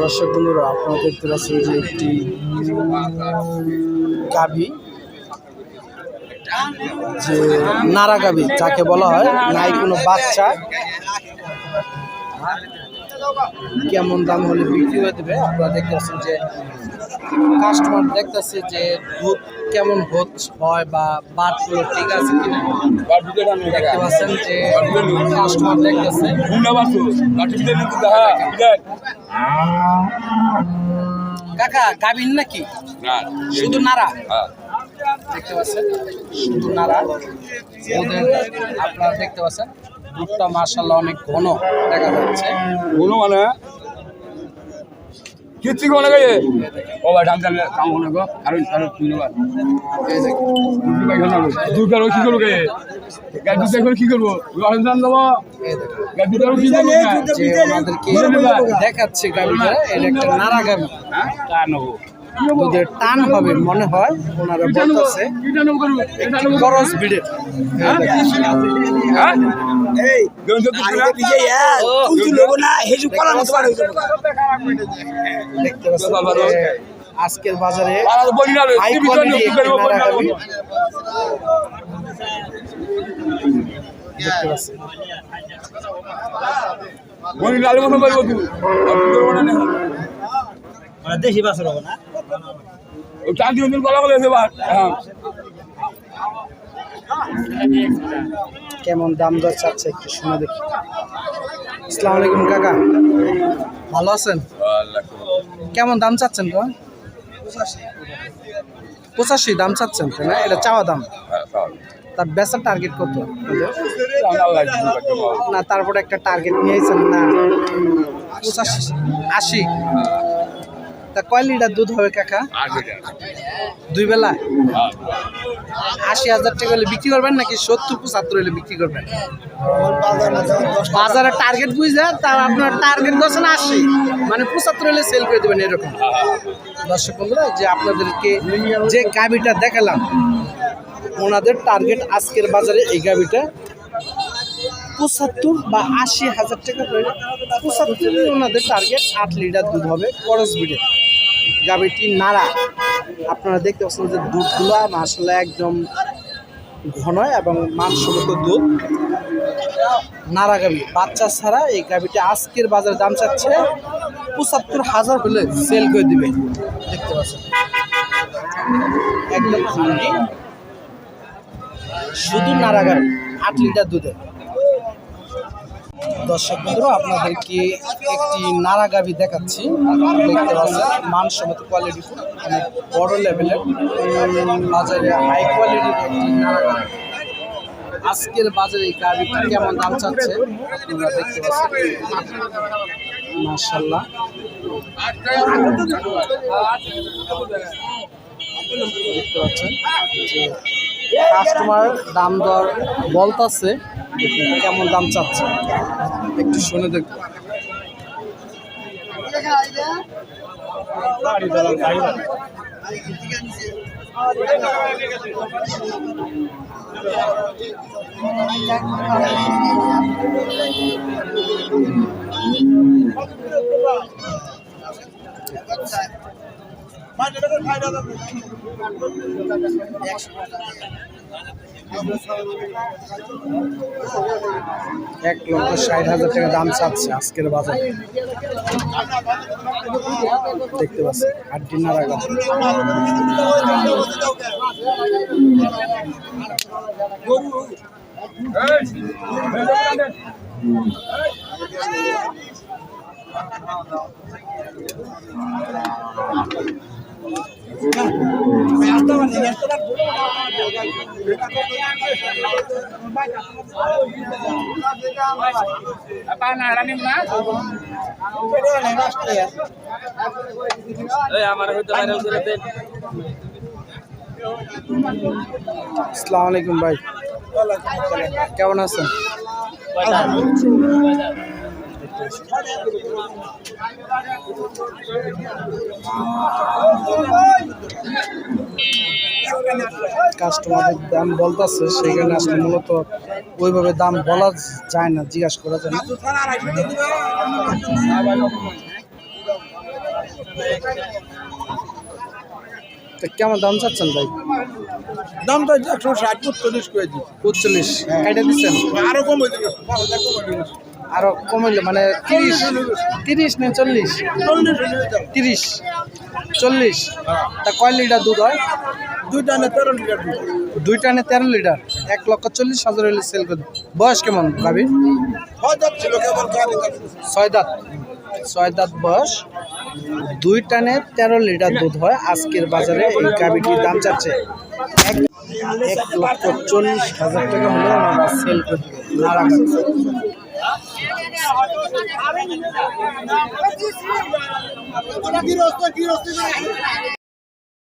দর্শক বন্ধুরা, আপনারা দেখতে পাচ্ছেন যে একটি গাভি, যে নারা গাভি যাকে বলা হয়, নাই কোনো বাচ্চা। কেমন দাম হলে বিক্রি হয়ে দেবে, আপনারা দেখতে পাচ্ছেন যে কাস্টমার দেখতেছে যে দুধ কেমন হয় বা বাটগুলো ঠিক আছে কিনা? দেখতে পাচ্ছেন যে কাস্টমার দেখতেছে। কাকা গাভিন নাকি? শুধু নারা দেখতে পাচ্ছেন শুধু নারা ওদের আপনারা দেখতে পাচ্ছেন দুধটা মার্শাল্লাহ অনেক ঘন দেখা যাচ্ছে। ঘন মানে কিচ্ছু কোনে গেছে ও ভাই ধান চালে কাম কোনে গো। কারণ কারণ তুই যে দুধ কারও কি করব? গে গাড়ি দুধ এখন কি করব? রহন দান দেবো গাড়ি কারও কি করব? দেখাচ্ছে গাড়ি এটা একটা নারা গাড়ি হ্যাঁ? তা নেব। দুধের টান হবে মনে হয় ওনারা বলতেছে। খরচ ভিড়ের হ্যাঁ? হ্যাঁ আজকের বাজারে দেখতে মানে দেশি বাসর হবে না। চাঁদি বলে এবার হ্যাঁ। কেমন দাম দর চাচ্ছে একটু শুনে দেখি। আসসালামু আলাইকুম, কাকা। ভালো আছেন? কেমন দাম চাচ্ছেন তো? পঁচাশি দাম চাচ্ছেন না? এটা চাওয়া দাম? তার বেচার টার্গেট কত? না, তারপরে একটা টার্গেট নিয়েছেন, না? পঁচাশি, আশি? তা কয় লিটার দুধ হবে কাকা? দুই বেলা? আশি হাজার টাকা হলে বিক্রি করবেন নাকি সত্তর পঁচাত্তর হলে বিক্রি করবেন? বাজারে টার্গেট বুঝে তা আপনার টার্গেট বলছেন আশি। মানে পঁচাত্তর হলে সেল করে দেবেন এরকম। দর্শক বন্ধুরা যে আপনাদেরকে যে গাবিটা দেখালাম ওনাদের টার্গেট আজকের বাজারে এই গাবিটা পঁচাত্তর বা আশি হাজার টাকা করে পঁচাত্তর ওনাদের টার্গেট আট লিটার দুধ হবে করস বিডে গাবিটি নাড়া। আপনারা দেখতে পাচ্ছেন যে দুধগুলো আসলে একদম ঘন এবং মানসম্মত দুধ। নাড়া গাবি বাচ্চা ছাড়া এই গাবিটা আজকের বাজারে দাম চাচ্ছে পঁচাত্তর হাজার হলে সেল করে দিবে। দেখতে পাচ্ছেন। একদম শুধু নাড়া গাবি আট লিটার দুধে। দর্শক বন্ধুরা আপনাদেরকে একটি নাড়া গাভি দেখাচ্ছি। দেখতে পাচ্ছেন, মানসম্মত কোয়ালিটি অনেক বড় লেভেলের বাজারে হাই কোয়ালিটির একটি নাড়া গাভি। আজকের বাজারে এই গাভিটি কেমন দাম চাচ্ছে? আপনারা দেখতে পাচ্ছেন। মার্শাল্লাহ দেখতে পাচ্ছেন যে কাস্টমার দাম দর বলতাছে কেমন দাম চাচ্ছে? একটু শুনে দেখুন এক লক্ষ ষাট হাজার টাকা দাম চাচ্ছে আজকের বাজারে দেখতে পাচ্ছি আর ডিনার আগে আসসালামু আলাইকুম ভাই। কেমন আছেন? কাস্টমারের দাম বলতেছে সেখানে আসলে মূলত ওইভাবে দাম বলা যায় না জিজ্ঞাসা করা যায় না। কেমন দাম চাচ্ছেন ভাই? দাম তো একশো ষাট চল্লিশ করে পঁচল্লিশ কাইটা দিচ্ছেন আরও কম হয়ে যাবে আরও কমাইলে মানে তিরিশ তিরিশ না চল্লিশ? তিরিশ চল্লিশ। তা কয় লিটার দুধ হয়? দুইটা না তেরো লিটার দুধ। দুই টানে তেরো লিটার। এক লক্ষ চল্লিশ হাজার হলে সেল করে বয়স কেমন কেবল ছয় দাঁত। ছয় দাঁত। বয়স। দুই টানে তেরো লিটার দুধ হয়। আজকের বাজারে এই গাভীটির দাম চাচ্ছে এক লক্ষ চল্লিশ হাজার টাকা হলে ওনারা সেল করে দেবে। নাড়া গাছ।